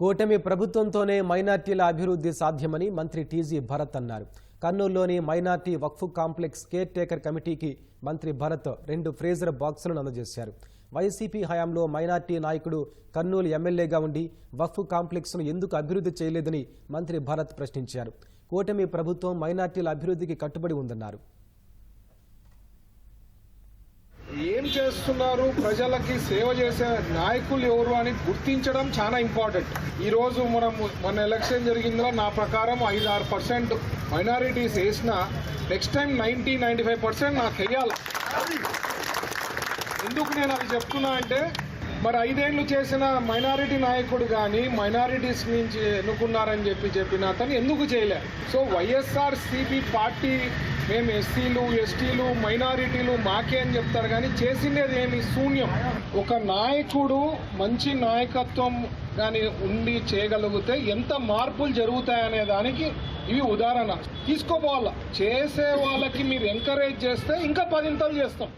కూటమి ప్రభుత్వంతోనే మైనార్టీల అభివృద్ధి సాధ్యమని మంత్రి టీజీ భరత్ అన్నారు. కర్నూలులోని మైనార్టీ వక్ఫ్ కాంప్లెక్స్ కేర్ టేకర్ కమిటీకి మంత్రి భరత్ రెండు ఫ్రేజర్ బాక్సులను అందజేశారు. వైసీపీ హయాంలో మైనార్టీ నాయకుడు కర్నూలు ఎమ్మెల్యేగా ఉండి వక్ఫ్ కాంప్లెక్స్ను ఎందుకు అభివృద్ధి చేయలేదని మంత్రి భరత్ ప్రశ్నించారు. కూటమి ప్రభుత్వం మైనార్టీల అభివృద్ధికి కట్టుబడి ఉందన్నారు. చేస్తున్నారు ప్రజలకి సేవ చేసే నాయకులు ఎవరు అని గుర్తించడం చాలా ఇంపార్టెంట్. ఈ రోజు మనం మన ఎలక్షన్ జరిగిందో నా ప్రకారం ఐదు ఆరు పర్సెంట్ మైనారిటీస్ వేసిన next time ninety ninety five percent నాకు వెయ్యాలి ఎందుకు నేను అది చెప్తున్నా అంటే మరి ఐదేళ్ళు చేసిన మైనారిటీ నాయకుడు కానీ మైనారిటీస్ నుంచి ఎన్నుకున్నారని చెప్పి చెప్పిన అతను ఎందుకు చేయలే? సో వైఎస్ఆర్ సిపి పార్టీ మేము ఎస్సీలు ఎస్టీలు మైనారిటీలు మాకే అని చెప్తారు కానీ చేసిందేది ఏమి శూన్యం. ఒక నాయకుడు మంచి నాయకత్వం కానీ ఉండి చేయగలిగితే ఎంత మార్పులు జరుగుతాయనే దానికి ఇవి ఉదాహరణ. తీసుకోపోవాలా? చేసే వాళ్ళకి మీరు ఎంకరేజ్ చేస్తే ఇంకా పదింతలు చేస్తాం.